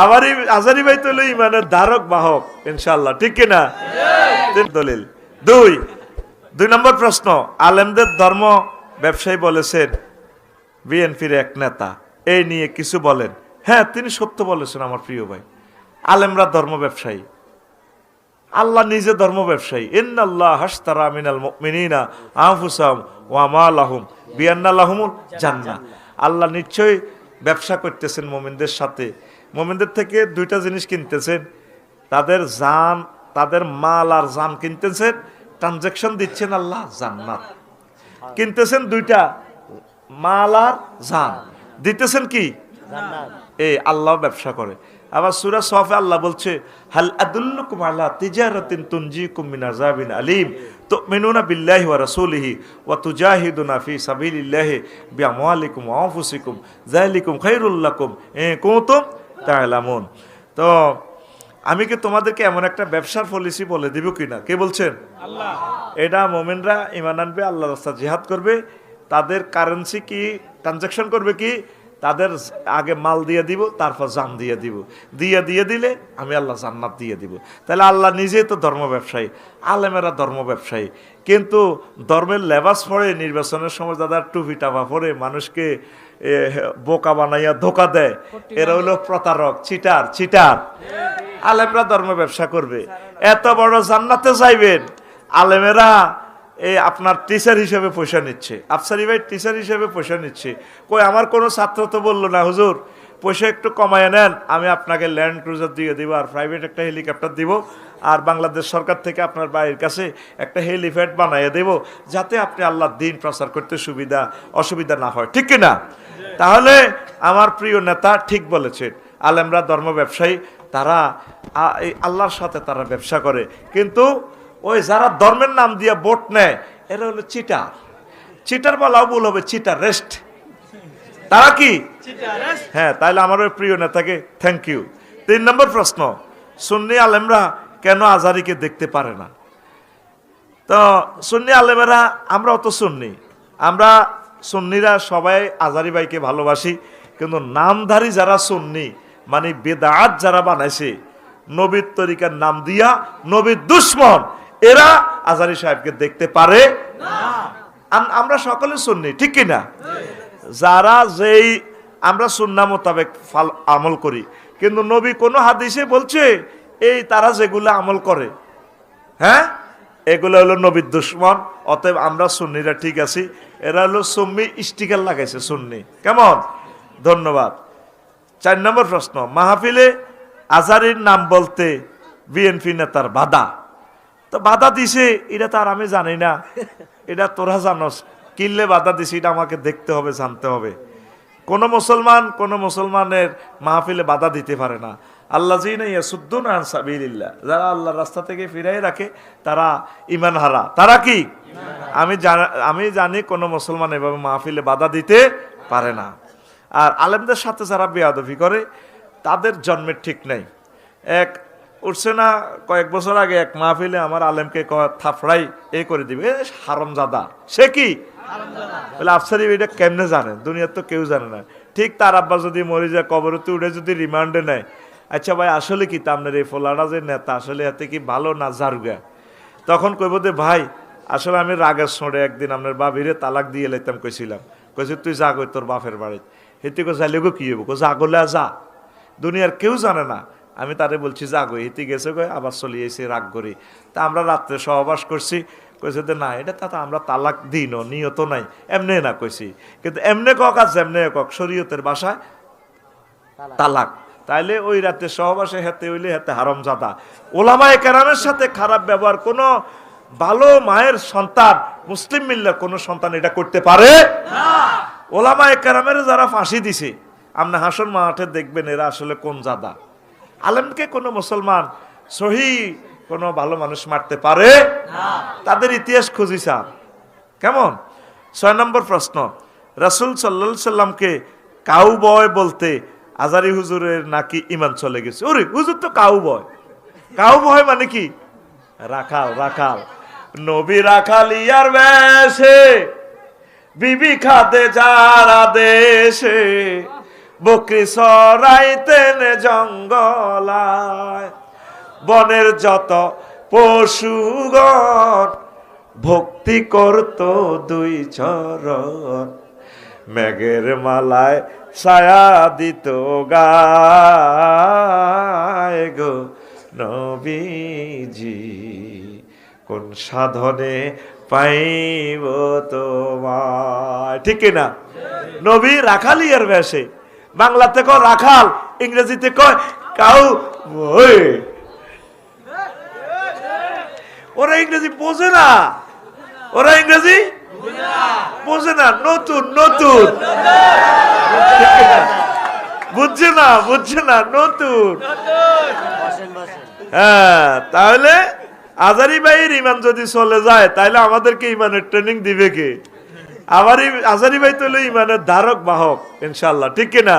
আমারই, আজারি ভাই তো হলো ইমানের ধারক, বাহক ইনশাল্লাহ ঠিক কিনা? দলিল। দুই দুই নম্বর প্রশ্ন। আলেমদের ধর্ম ব্যবসায়ী বলেছেন, বিএনপির এক নেতা। এই নিয়ে কিছু বলেন। হ্যাঁ তিনি সত্য বলেছেন আমার প্রিয় ভাই। আলেমরা ধর্ম ব্যবসায়ী। আল্লাহ নিজে ধর্ম ব্যবসায়ী। ইন্নাল্লাহ হাসতারা মিনাল মিনিনা মুমিনিনা আনফুসাহুম ওয়া মালাহুম বিআন্নাল্লাহুমুল জান্নাহ। আল্লাহ নিশ্চয়ই ব্যবসা করতেছেন মুমিনদের সাথে। মুমিনদের থেকে দুইটা জিনিস কিনতেছেন। তাদের জান, তাদের মাল আর জান কিনতেছেন। ট্রানজাকশন দিচ্ছেন আল্লাহ জান্নাত। কিনতেছেন দুইটা, মাল আর জান। দিতেছেন কি? এই আল্লাহ ব্যবসা করে। আবার সুরা সফে আল্লাহ বলছে, হাল আদুল্লুকুম আলা তিজারাতিন তুনজিকুম মিন আযাবিন আলিম। তো তুমিনুনা বিল্লাহি ওয়া রাসূলিহি ওয়া তুজাহিদুনা ফি সাবিলিল্লাহি বিআমওয়ালিকুম ওয়া আনফুসিকুম। যালিকুম খায়রুল লাকুম। ইন কুনতুম তা'লামুন তো আমি কি তোমাদেরকে এমন একটা ব্যবসার পলিসি বলে দিব কি না কে বলছেন? আল্লাহ। এটা মোমেনরা ইমান আনবে আল্লাহ রাস্তা জিহাদ করবে। তাদের কারেন্সি কি ট্রানজাকশন করবে কি? তাদের আগে মাল দিয়ে দিব তারপর জান দিয়ে দিব। দিয়ে দিয়ে দিলে আমি আল্লাহ জান্নাত দিয়ে দিব। তাহলে আল্লাহ নিজেই তো ধর্ম ব্যবসায়ী আলেমেরা ধর্ম ব্যবসায়ী। কিন্তু ধর্মের লেবাস পরে নির্বাচনের সময় দাদা টুপি টাপা পরে মানুষকে বোকা বানাইয়া ধোকা দেয়। এরা হলো প্রতারক চিটার চিটার। আলেমরা ধর্ম ব্যবসা করবে। এত বড় জান্নাতে যাইবেন আলেমেরা এই আপনার টিচার হিসেবে পয়সা নিচ্ছে। আফসারি ভাই টিচার হিসেবে পয়সা নিচ্ছে। কই, আমার কোনো ছাত্র তো বলল না, হুজুর। পয়সা একটু কমায় নেন, আমি আপনাকে ল্যান্ড ক্রুজার দিয়ে দিব আর প্রাইভেট একটা হেলিকপ্টার দিব আর বাংলাদেশ সরকার থেকে আপনার বাড়ির কাছে একটা হেলিপ্যাড বানাইয়ে দেব, যাতে আপনি আল্লাহর দিন প্রচার করতে সুবিধা, অসুবিধা না হয়। ঠিক কিনা? তাহলে আমার প্রিয় নেতা ঠিক বলেছেন আলেমরা ধর্ম ব্যবসায়ী, তারা আল্লাহর সাথে তারা ব্যবসা করে। কিন্তু ওই যারা ধর্মের নাম দিয়ে ভোট নেয় এরা হলো চিটার চিটার বলাও ভুল হবে চিটার রেস্ট তারা কি? হ্যাঁ তাহলে আমার ওই প্রিয় নেতাকে থ্যাংক ইউ তিন নম্বর প্রশ্ন সুন্নি আলেমরা কেন আজারিকে দেখতে পারে না? তো সুন্নি আলেমেরা আমরা অত সুন্নি। আমরা সুন্নিরা সবাই আজারি ভাইকে ভালোবাসি কিন্তু নামধারী যারা সুন্নি মানে বেদাত যারা বানাইছে নবীর তরিকার নাম দিয়া নবীর দুশ্মন এরা আজারি সাহেবকে দেখতে পারে? আমরা সকলে সুন্নি, ঠিক কিনা যারা যেই আমরা সুন্না মোতাবেক ফাল আমল করি, কিন্তু নবী কোনো হাদিসে বলছে, এই তারা যেগুলো আমল করে। হ্যাঁ? এগুলো হলো নবীর দুশ্মন, অতএব আমরা সুন্নিরা ঠিক আছি। এরা হলো সুন্নি স্টিকার লাগাইছে, সুন্নি। কেমন? ধন্যবাদ। চার নম্বর প্রশ্ন, মাহফিলে আজারির নাম বলতে বিএনপি নেতার বাধা। তো বাধা দিছে, এটা তার আমি জানি না। এটা তোরা জানোস। কিনলে বাধা দিছে, এটা আমাকে দেখতে হবে, জানতে হবে। কোনো মুসলমান, কোন মুসলমানের মাহফিলে বাধা দিতে পারে না। আল্লাহ ইয়াসুদ্দুন আন সাবিলিল্লাহ। যারা আল্লাহর রাস্তা থেকে ফিরাই রাখে, তারা ইমান হারা। তারা কি? আমি জানা- আমি জানি কোন মুসলমান এভাবে মাহফিলে বাধা দিতে পারে না। আর আলেমদের সাথে যারা বেয়াদবি করে, তাদের জন্মের ঠিক নেই। এক উঠছে না কয়েক বছর আগে এক মাহফিলে আমার আলেমকে থাপড়াই এ করে দিবে। হারমজাদা। সে কি? বলে আফসারি এটা কেমনে জানে? দুনিয়ার তো কেউ জানে না। ঠিক তার আব্বা যদি মরে যায় কবরতে উঠে যদি রিমান্ডে নেয়। আচ্ছা ভাই আসলে কি তা আপনার এই ফোলাটা যে নেতা আসলে এতে কি ভালো না জারুগা? তখন কইব যে ভাই আসলে আমি রাগের সরে একদিন আপনার বাবিরে তালাক দিয়ে লাইতাম কইছিলাম। কইছে তুই যা কই তোর বাপের বাড়ি হেতে কো যাইলে গো কি হব কো যা করলে যা। দুনিয়ার কেউ জানে না। আমি তারে বলছি যা গো হেতে গেছে গো আবার চলে এসে রাগ করি। তা আমরা রাত্রে সহবাস করছি কইছে যে না এটা তা আমরা তালাক দিনও নিয়ত নাই। এমনি না কইছি কিন্তু এমনে কক আর যেমনে কক শরীয়তের বাসায় তালাক। তাইলে ওই রাতে সহবাসে হেতে হইলে হেতে হারম জাদা। ওলামায়ে কেরামের সাথে খারাপ ব্যবহার কোনো ভালো মায়ের সন্তান মুসলিম মিল্লার কোনো সন্তান এটা করতে পারে? ওলামায়ে কেরামের যারা ফাঁসি দিছে আপনি হাসন মাঠে দেখবেন এরা আসলে কোন জাদা। আলেমকে কোনো মুসলমান সহি কোনো ভালো মানুষ মারতে পারে? তাদের ইতিহাস খুঁজি স্যার কেমন? ছয় নম্বর প্রশ্ন রাসুল সাল্লা সাল্লামকে কাউ বয় বলতে আজারি হুজুরের নাকি ইমান চলে গেছে? ওরে হুজুর তো কাউ বয় কাউ বয় মানে কি? রাখাল রাখাল। নবী রাখাল ইয়ার বেশে বিবি খাদে যারা দেশে বকরি সরাইতেন জঙ্গলায়। বনের যত পশুগণ, ভক্তি করত দুই চরণ। মেঘের মালায় ছায়া দিত গায় গো নবীজি। কোন সাধনে পাইব তোমায়? ঠিক না নবী রাখালিয়ার বেশে। বাংলাতে কয় রাখাল, ইংরেজিতে কয় কাউ ওরা ইংরেজি বোঝে না। ওরা ইংরেজি বোঝে না। নতুন নতুন। বুঝছে না বুঝছে না, নতুন। হ্যাঁ তাহলে আজারি ভাইয়ের ইমান যদি চলে যায়, তাহলে আমাদেরকে ইমানের ট্রেনিং দিবে কে? আমার আজারি ভাই তো ইমানের ধারক বাহক ইনশাল্লাহ ঠিক কিনা?